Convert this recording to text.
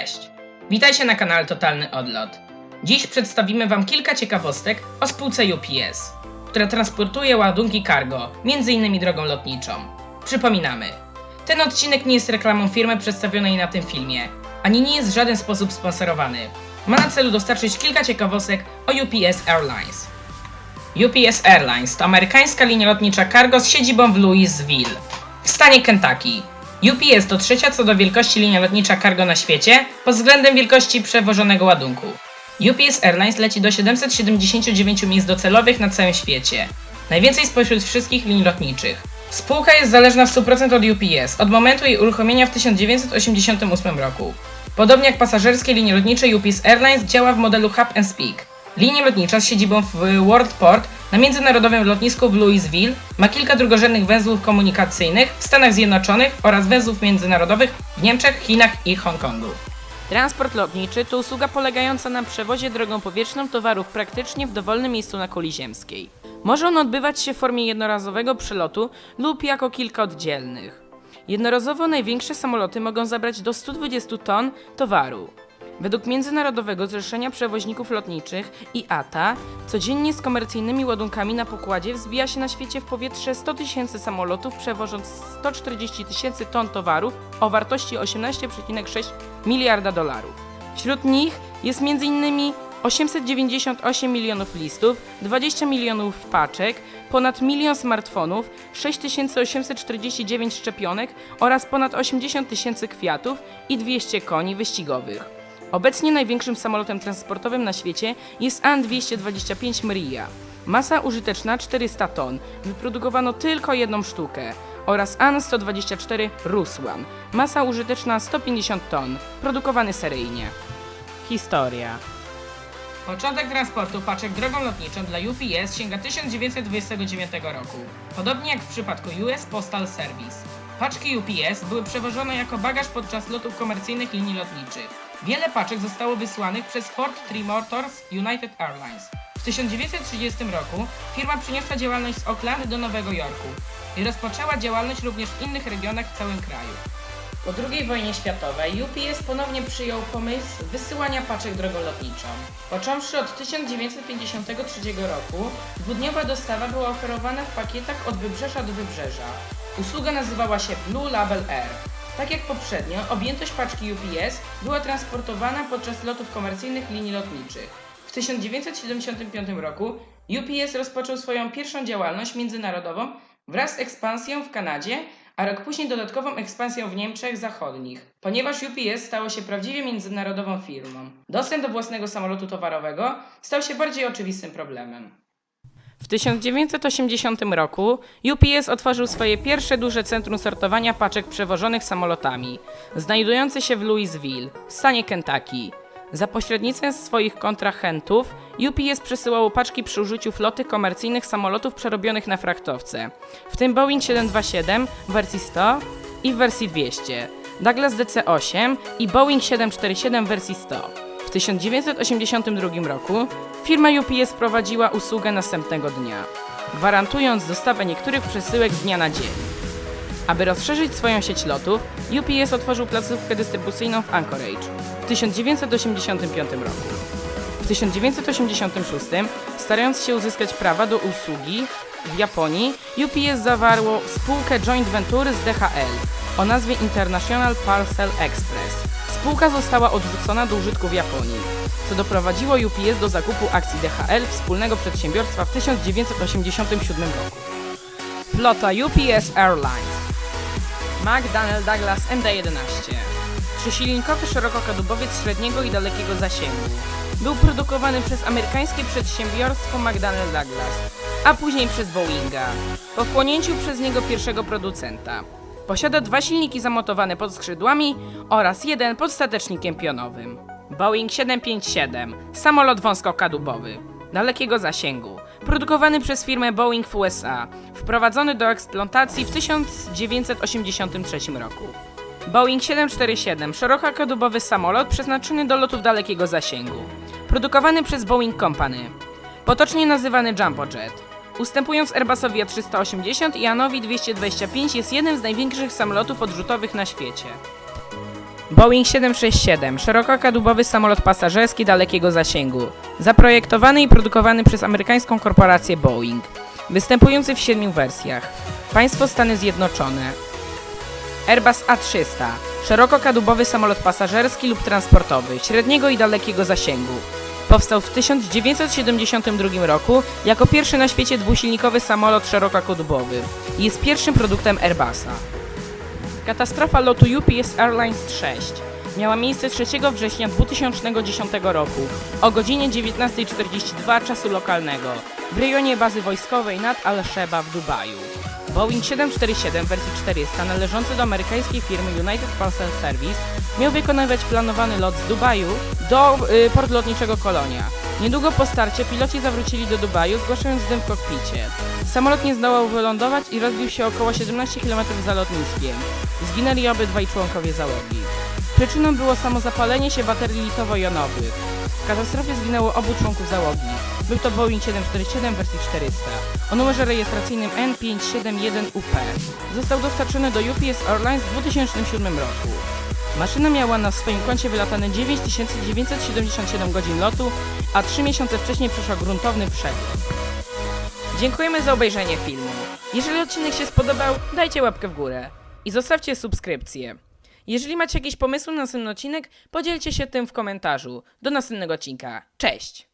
Cześć! Witajcie na kanale Totalny Odlot. Dziś przedstawimy Wam kilka ciekawostek o spółce UPS, która transportuje ładunki cargo, m.in. drogą lotniczą. Przypominamy, ten odcinek nie jest reklamą firmy przedstawionej na tym filmie, ani nie jest w żaden sposób sponsorowany. Ma na celu dostarczyć kilka ciekawostek o UPS Airlines. UPS Airlines to amerykańska linia lotnicza cargo z siedzibą w Louisville, w stanie Kentucky. UPS to trzecia co do wielkości linia lotnicza cargo na świecie pod względem wielkości przewożonego ładunku. UPS Airlines leci do 779 miejsc docelowych na całym świecie. Najwięcej spośród wszystkich linii lotniczych. Spółka jest zależna w 100% od UPS od momentu jej uruchomienia w 1988 roku. Podobnie jak pasażerskie linie lotnicze UPS Airlines działa w modelu Hub and Speak. Linia lotnicza z siedzibą w Worldport na międzynarodowym lotnisku w Louisville ma kilka drugorzędnych węzłów komunikacyjnych w Stanach Zjednoczonych oraz węzłów międzynarodowych w Niemczech, Chinach i Hongkongu. Transport lotniczy to usługa polegająca na przewozie drogą powietrzną towarów praktycznie w dowolnym miejscu na kuli ziemskiej. Może on odbywać się w formie jednorazowego przelotu lub jako kilka oddzielnych. Jednorazowo największe samoloty mogą zabrać do 120 ton towaru. Według Międzynarodowego Zrzeszenia Przewoźników Lotniczych IATA codziennie z komercyjnymi ładunkami na pokładzie wzbija się na świecie w powietrze 100 tysięcy samolotów przewożąc 140 tysięcy ton towarów o wartości 18,6 miliarda dolarów. Wśród nich jest m.in. 898 milionów listów, 20 milionów paczek, ponad milion smartfonów, 6849 szczepionek oraz ponad 80 tysięcy kwiatów i 200 koni wyścigowych. Obecnie największym samolotem transportowym na świecie jest An-225 Mria. Masa użyteczna 400 ton, wyprodukowano tylko jedną sztukę oraz An-124 Rusłan. Masa użyteczna 150 ton, produkowany seryjnie. Historia. Początek transportu paczek drogą lotniczą dla UPS sięga 1929 roku. Podobnie jak w przypadku US Postal Service. Paczki UPS były przewożone jako bagaż podczas lotów komercyjnych linii lotniczych. Wiele paczek zostało wysłanych przez Fort Tree Motors United Airlines. W 1930 roku firma przeniosła działalność z Oakland do Nowego Jorku i rozpoczęła działalność również w innych regionach w całym kraju. Po II wojnie światowej UPS ponownie przyjął pomysł wysyłania paczek drogą lotniczą. Począwszy od 1953 roku, dwudniowa dostawa była oferowana w pakietach od wybrzeża do wybrzeża. Usługa nazywała się Blue Label Air. Tak jak poprzednio, objętość paczki UPS była transportowana podczas lotów komercyjnych linii lotniczych. W 1975 roku UPS rozpoczął swoją pierwszą działalność międzynarodową wraz z ekspansją w Kanadzie, a rok później dodatkową ekspansją w Niemczech Zachodnich, ponieważ UPS stało się prawdziwie międzynarodową firmą. Dostęp do własnego samolotu towarowego stał się bardziej oczywistym problemem. W 1980 roku UPS otworzył swoje pierwsze duże centrum sortowania paczek przewożonych samolotami, znajdujące się w Louisville, w stanie Kentucky. Za pośrednictwem swoich kontrahentów UPS przesyłało paczki przy użyciu floty komercyjnych samolotów przerobionych na frachtowce, w tym Boeing 727 w wersji 100 i w wersji 200, Douglas DC-8 i Boeing 747 w wersji 100. W 1982 roku firma UPS prowadziła usługę następnego dnia, gwarantując dostawę niektórych przesyłek z dnia na dzień. Aby rozszerzyć swoją sieć lotów, UPS otworzył placówkę dystrybucyjną w Anchorage w 1985 roku. W 1986, starając się uzyskać prawa do usługi w Japonii, UPS zawarło spółkę joint venture z DHL o nazwie International Parcel Express. Spółka została odrzucona do użytku w Japonii, co doprowadziło UPS do zakupu akcji DHL wspólnego przedsiębiorstwa w 1987 roku. Flota UPS Airlines McDonnell Douglas MD-11 Trzysilnikowy szerokokadłubowiec średniego i dalekiego zasięgu. Był produkowany przez amerykańskie przedsiębiorstwo McDonnell Douglas, a później przez Boeinga, po wchłonięciu przez niego pierwszego producenta. Posiada dwa silniki zamontowane pod skrzydłami oraz jeden pod statecznikiem pionowym. Boeing 757, samolot wąskokadłubowy, dalekiego zasięgu, produkowany przez firmę Boeing w USA, wprowadzony do eksploatacji w 1983 roku. Boeing 747, szerokokadłubowy samolot przeznaczony do lotów dalekiego zasięgu, produkowany przez Boeing Company, potocznie nazywany Jumbo Jet. Ustępując Airbusowi A380 i Anowi 225 jest jednym z największych samolotów odrzutowych na świecie. Boeing 767, szerokokadłubowy samolot pasażerski dalekiego zasięgu, zaprojektowany i produkowany przez amerykańską korporację Boeing, występujący w siedmiu wersjach. Państwo Stany Zjednoczone. Airbus A300, szerokokadłubowy samolot pasażerski lub transportowy, średniego i dalekiego zasięgu. Powstał w 1972 roku jako pierwszy na świecie dwusilnikowy samolot szerokokadłubowy i jest pierwszym produktem Airbusa. Katastrofa lotu UPS Airlines 6 miała miejsce 3 września 2010 roku o godzinie 19.42 czasu lokalnego w rejonie bazy wojskowej nad Al-Sheba w Dubaju. Boeing 747 wersji 400 należący do amerykańskiej firmy United Parcel Service miał wykonywać planowany lot z Dubaju do y, portu lotniczego Kolonia. Niedługo po starcie piloci zawrócili do Dubaju, zgłaszając dym w kokpicie. Samolot nie zdołał wylądować i rozbił się około 17 km za lotniskiem. Zginęli obydwaj członkowie załogi. Przyczyną było samozapalenie się baterii litowo-jonowych. W katastrofie zginęło obu członków załogi. Był to Boeing 747 wersji 400 o numerze rejestracyjnym N571UP. Został dostarczony do UPS Airlines w 2007 roku. Maszyna miała na swoim koncie wylatane 9977 godzin lotu, a 3 miesiące wcześniej przeszła gruntowny przegląd. Dziękujemy za obejrzenie filmu. Jeżeli odcinek się spodobał, dajcie łapkę w górę i zostawcie subskrypcję. Jeżeli macie jakieś pomysły na następny odcinek, podzielcie się tym w komentarzu. Do następnego odcinka. Cześć!